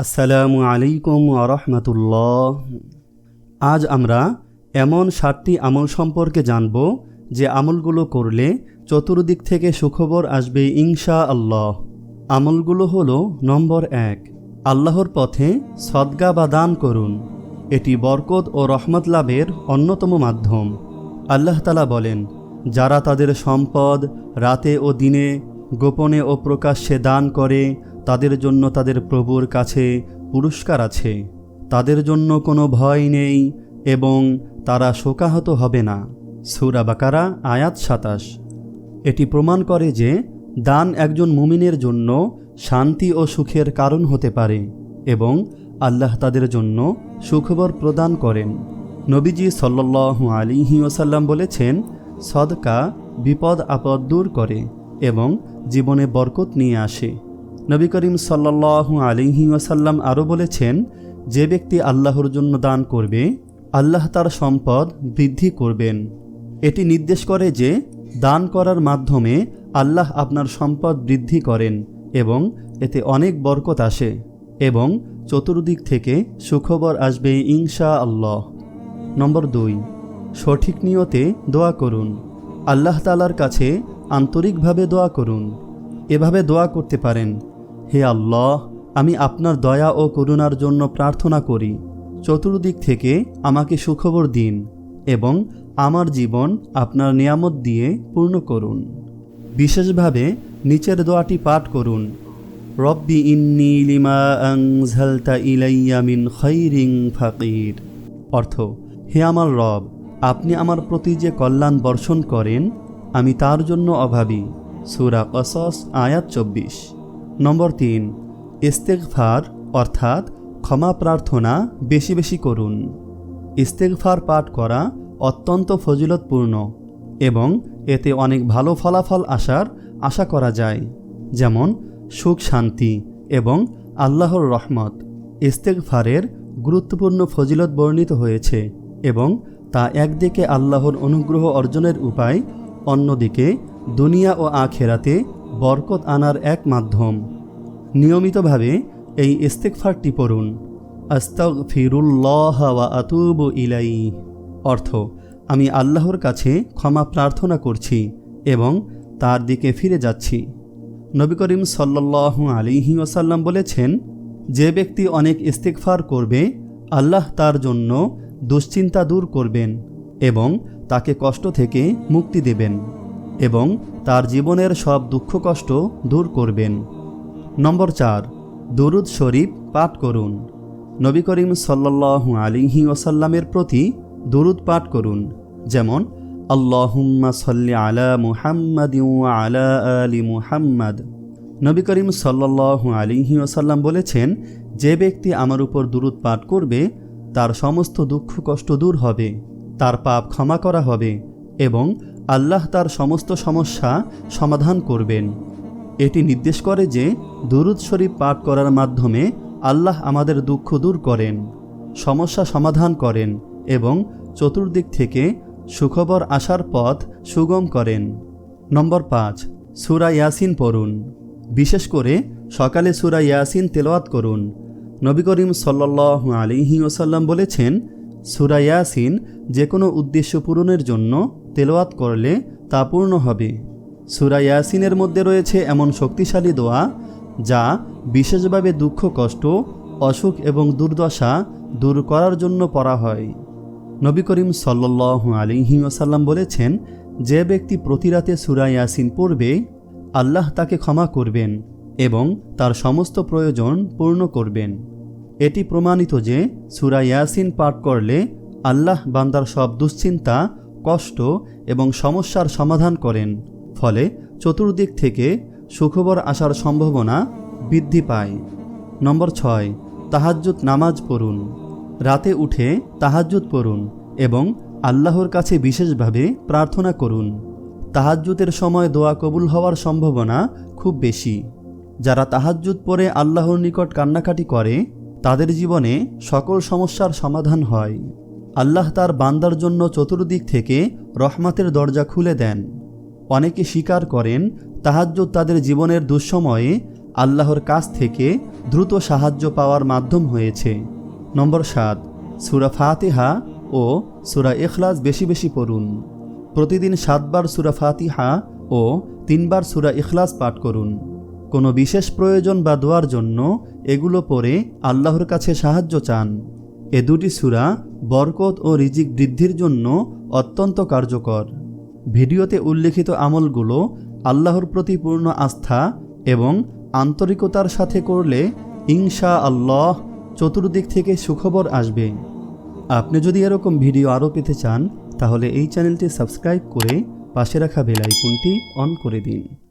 আসসালামু আলাইকুম আরহামতুল্লাহ আজ আমরা এমন সাতটি আমল সম্পর্কে জানব যে আমলগুলো করলে চতুর্দিক থেকে সুখবর আসবে ইনশা আল্লাহ। আমলগুলো হলো নম্বর এক, আল্লাহর পথে সদ্গা বা দান করুন। এটি বরকত ও রহমত লাভের অন্যতম মাধ্যম। আল্লাহ তালা বলেন, যারা তাদের সম্পদ রাতে ও দিনে, গোপনে ও প্রকাশ্যে দান করে তাদের জন্য তাদের প্রভুর কাছে পুরস্কার আছে। তাদের জন্য কোনো ভয় নেই এবং তারা শোকাহত হবে না। সুরা বাকারা, আয়াত সাতাশ। এটি প্রমাণ করে যে দান একজন মুমিনের জন্য শান্তি ও সুখের কারণ হতে পারে এবং আল্লাহ তাদের জন্য সুখবর প্রদান করেন। নবীজি সাল্লু আলিহি ওসাল্লাম বলেছেন, সদকা বিপদ আপদ দূর করে এবং জীবনে বরকত নিয়ে আসে। নবী করিম সাল্লাহু আলিহি ওয়াসাল্লাম আরও বলেছেন, যে ব্যক্তি আল্লাহর জন্য দান করবে, আল্লাহ তার সম্পদ বৃদ্ধি করবেন। এটি নির্দেশ করে যে দান করার মাধ্যমে আল্লাহ আপনার সম্পদ বৃদ্ধি করেন এবং এতে অনেক বরকত আসে এবং চতুর্দিক থেকে সুখবর আসবে ইনশা আল্লাহ নম্বর দুই, সঠিক নিয়তে দোয়া করুন। আল্লাহ তালার কাছে আন্তরিকভাবে দোয়া করুন। এভাবে দোয়া করতে পারেন। হে আল্লাহ, আমি আপনার দয়া ও করুণার জন্য প্রার্থনা করি। চতুর্দিক থেকে আমাকে সুখবর দিন এবং আমার জীবন আপনার নিয়ামত দিয়ে পূর্ণ করুন। বিশেষভাবে নিচের দোয়াটি পাঠ করুন। রব্বি ইন্নি লিমা আংঝালতা ইলাইয়া মিন খৈরিং ফাকির। অর্থ, হে আমার রব, আপনি আমার প্রতি যে কল্যাণ বর্ষণ করেন, আমি তার জন্য অভাবী। সুরা কসস, আয়াত চব্বিশ। নম্বর তিন ইস্তেকফার অর্থাৎ ক্ষমা প্রার্থনা বেশি বেশি করুন। ইস্তেকফার পাঠ করা অত্যন্ত ফজিলতপূর্ণ এবং এতে অনেক ভালো ফলাফল আসার আশা করা যায়। যেমন, সুখ শান্তি এবং আল্লাহর রহমত ইস্তেকফারের গুরুত্বপূর্ণ ফজিলত বর্ণিত হয়েছে এবং তা একদিকে আল্লাহর অনুগ্রহ অর্জনের উপায়, অন্যদিকে দুনিয়া ও আখেরাতে বরকত আনার এক মাধ্যম। নিয়মিতভাবে এই ইস্তেকফারটি পড়ুন। আস্তাগ ফিরুল্লাহ ওয়া আতুবু ইলাই অর্থ, আমি আল্লাহর কাছে ক্ষমা প্রার্থনা করছি এবং তার দিকে ফিরে যাচ্ছি। নবী করিম সাল্লাল্লাহু আলিহি ওসাল্লাম বলেছেন, যে ব্যক্তি অনেক ইস্তেকফার করবে, আল্লাহ তার জন্য দুশ্চিন্তা দূর করবেন এবং তাকে কষ্ট থেকে মুক্তি দেবেন। এবং তার জীবনের সব দুঃখ কষ্ট দূর করবেন। নম্বর চার, দুরুদ শরীফ পাঠ করুন। নবী করিম সাল্লাহু আলিহি ওসাল্লামের প্রতি দরুদ পাঠ করুন। যেমন, আল্লাহুম্মা সাল্লি আলা মুহাম্মদ আলা আলি মুহাম্মদ। নবী করিম সাল্লাহু আলিহি ওসাল্লাম বলেছেন, যে ব্যক্তি আমার উপর দুরুদ পাঠ করবে, তার সমস্ত দুঃখ কষ্ট দূর হবে, তার পাপ ক্ষমা করা হবে। এবং আল্লাহ তার সমস্ত সমস্যা সমাধান করবেন। এটি নির্দেশ করে যে দুরুদ শরীফ পাঠ করার মাধ্যমে আল্লাহ আমাদের দুঃখ দূর করেন, সমস্যা সমাধান করেন এবং চতুর্দিক থেকে সুখবর আসার পথ সুগম করেন। নম্বর পাঁচ, সুরা ইয়াসিন পড়ুন। বিশেষ করে সকালে সুরা ইয়াসিন তেলাওয়াত করুন। নবী করিম সাল্লাহ আলিহি ওসাল্লাম বলেছেন, সুরা ইয়াসিন যে কোনো উদ্দেশ্য পূরণের জন্য তেলাওয়াত করলে তা পূর্ণ হবে। সুরা ইয়াসিনের মধ্যে রয়েছে এমন শক্তিশালী দোয়া, যা বিশেষভাবে দুঃখ, কষ্ট, অসুখ এবং দুর্দশা দূর করার জন্য পড়া হয়। নবী করিম সাল্লাহ আলিহি ওসাল্লাম বলেছেন, যে ব্যক্তি প্রতি রাতে সুরা ইয়াসিন পড়বে, আল্লাহ তাকে ক্ষমা করবেন এবং তার সমস্ত প্রয়োজন পূর্ণ করবেন। এটি প্রমাণিত যে সুরা ইয়াসিন পাঠ করলে আল্লাহ বান্দার সব দুশ্চিন্তা কষ্ট এবং সমস্যার সমাধান করেন, ফলে চতুর্দিক থেকে সুখবর আসার সম্ভাবনা বৃদ্ধি পায়। নম্বর ছয়, তাহাজ্জুদ নামাজ পড়ুন। রাতে উঠে তাহাজ্জুদ পড়ুন এবং আল্লাহর কাছে বিশেষভাবে প্রার্থনা করুন। তাহাজ্জুদের সময় দোয়া কবুল হওয়ার সম্ভাবনা খুব বেশি। যারা তাহাজ্জুদ পরে আল্লাহর নিকট কান্নাকাটি করে, তাদের জীবনে সকল সমস্যার সমাধান হয়। আল্লাহ তার বান্দার জন্য চতুর্দিক থেকে রহমাতের দরজা খুলে দেন। অনেকে স্বীকার করেন, তাহাজ্জুদ তাদের জীবনের দুঃসময়ে আল্লাহর কাছ থেকে দ্রুত সাহায্য পাওয়ার মাধ্যম হয়েছে। নম্বর সাত, সুরা ফাতিহা ও সুরা এখলাস বেশি বেশি পড়ুন। প্রতিদিন সাতবার সুরা ফাতিহা ও তিনবার সুরা ইখলাস পাঠ করুন। কোনো বিশেষ প্রয়োজন বা দোয়ার জন্য এগুলো পড়ে আল্লাহর কাছে সাহায্য চান। এ দুটি সুরা বরকত ও রিজিক বৃদ্ধির জন্য অত্যন্ত কার্যকর। ভিডিওতে উল্লেখিত আমলগুলো আল্লাহর প্রতি পূর্ণ আস্থা এবং আন্তরিকতার সাথে করলে ইনশা আল্লাহ চতুর্দিক থেকে সুখবর আসবে। আপনি যদি এরকম ভিডিও আরও পেতে চান, তাহলে এই চ্যানেলটি সাবস্ক্রাইব করে পাশে রাখা বেল আইকনটি অন করে দিন।